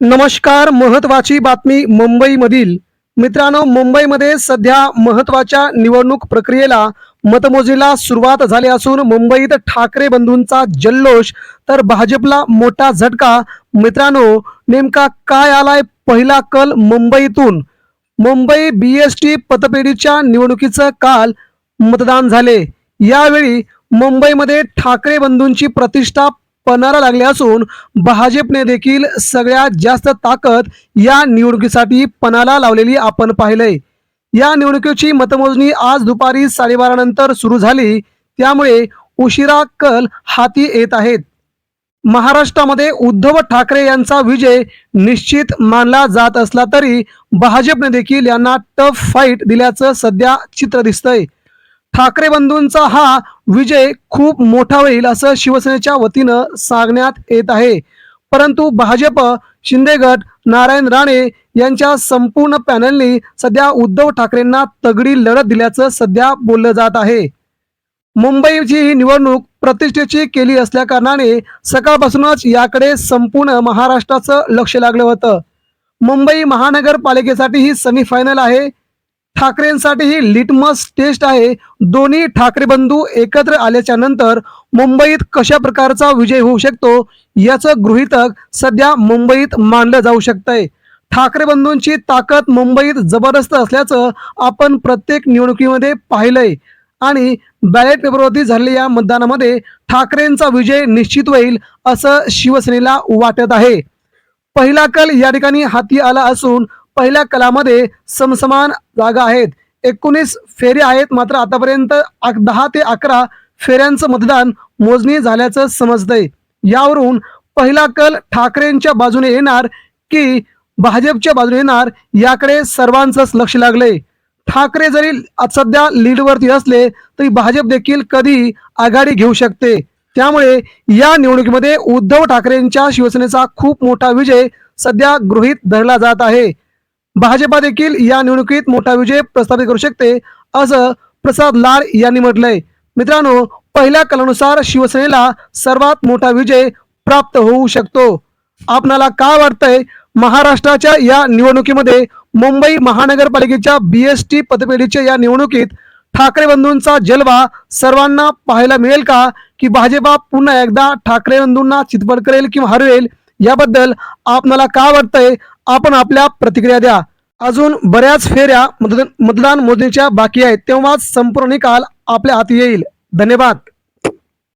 नमस्कार महत्वाची बातमी मुंबईमधील. मित्रांनो मुंबईमध्ये सध्या महत्त्वाच्या निवडणूक प्रक्रियेला मतमोजीला सुरुवात झाली असून मुंबईत ठाकरे बंधूंचा जल्लोष तर भाजपला मोठा झटका. मित्रांनो नेमका काय आलाय पहिला कल मुंबईतून? मुंबई बी एस टी पतपेढीच्या निवडणुकीचं काल मतदान झाले. यावेळी मुंबईमध्ये ठाकरे बंधूंची प्रतिष्ठा पणाला लागले असून भाजपने देखील सगळ्यात जास्त ताकद या निवडणुकीसाठी पणाला लावलेली आपण पाहिलंय. या निवडणुकीची मतमोजणी आज दुपारी साडेबारा नंतर सुरू झाली. त्यामुळे उशिरा कल हाती येत आहेत. महाराष्ट्रामध्ये उद्धव ठाकरे यांचा विजय निश्चित मानला जात असला तरी भाजपने देखील यांना टफ फाईट दिल्याचं सध्या चित्र दिसतंय. ठाकरे बंधूंचा हा विजय खूप मोठा होईल असं शिवसेनेच्या वतीनं सांगण्यात येत आहे. परंतु भाजप शिंदे गट नारायण राणे यांच्या संपूर्ण पॅनलनी सध्या उद्धव ठाकरेंना तगडी लढत दिल्याचं सध्या बोललं जात आहे. मुंबईची ही निवडणूक प्रतिष्ठेची केली असल्या कारणाने सकाळपासूनच याकडे संपूर्ण महाराष्ट्राचं लक्ष लागलं होतं. मुंबई महानगरपालिकेसाठी ही सेमीफायनल आहे. ठाकरेंसाठी ही लिटमस टेस्ट आहे. दोन्ही ठाकरे बंधू एकत्र आल्याच्यानंतर मुंबईत कशा प्रकारचा विजय होऊ शकतो याचं गृहीतक सध्या मुंबईत मानलं जाऊ शकतंय. ठाकरे बंधूंची ताकद मुंबईत जबरदस्त असल्याचं आपण प्रत्येक निवडणुकीमध्ये पाहिलंय. आणि बॅलेट पेपरवरती झालेल्या या मतदानामध्ये ठाकरेंचा विजय निश्चित होईल असं शिवसेनेला वाटत आहे. पहिला कल या ठिकाणी हाती आला असून पहिल्या कलामध्ये समसमान जागा आहेत. एकोणीस फेऱ्या आहेत मात्र आतापर्यंत दहा ते अकरा फेऱ्यांचं मतदान मोजणी झाल्याचं समजतंय. यावरून पहिला कल ठाकरेंच्या बाजूने येणार की भाजपच्या बाजूने येणार याकडे सर्वांचंच लक्ष लागले ठाकरे जरी सध्या लीडवरती असले तरी भाजप देखील कधी आघाडी घेऊ शकते. त्यामुळे या निवडणुकीमध्ये उद्धव ठाकरेंच्या शिवसेनेचा खूप मोठा विजय सध्या गृहीत धरला जात आहे. भाजपा देखील या निवडणुकीत मोठा विजय प्रस्थापित करू शकते असं प्रसाद लाड यांनी म्हटलंय. मित्रांनो पहिल्या कलानुसार शिवसेनेला सर्वात मोठा विजय प्राप्त होऊ शकतो. आपणाला काय वाटतंय? महाराष्ट्राच्या या निवडणुकीमध्ये मुंबई महानगरपालिकेच्या बी एस टी पतपेढीच्या या निवडणुकीत ठाकरे बंधूंचा जलवा सर्वांना पाहायला मिळेल का? की भाजपा पुन्हा एकदा ठाकरे बंधूंना चितपट करेल किंवा हरवेल? याबद्दल आपणाला काय वाटतंय? आपण आपल्या प्रतिक्रिया द्या. अजून बऱ्याच फेऱ्या मतदान मतदान मोजणीच्या बाकी आहेत. तेव्हाच संपूर्ण निकाल आपल्या हाती येईल. धन्यवाद.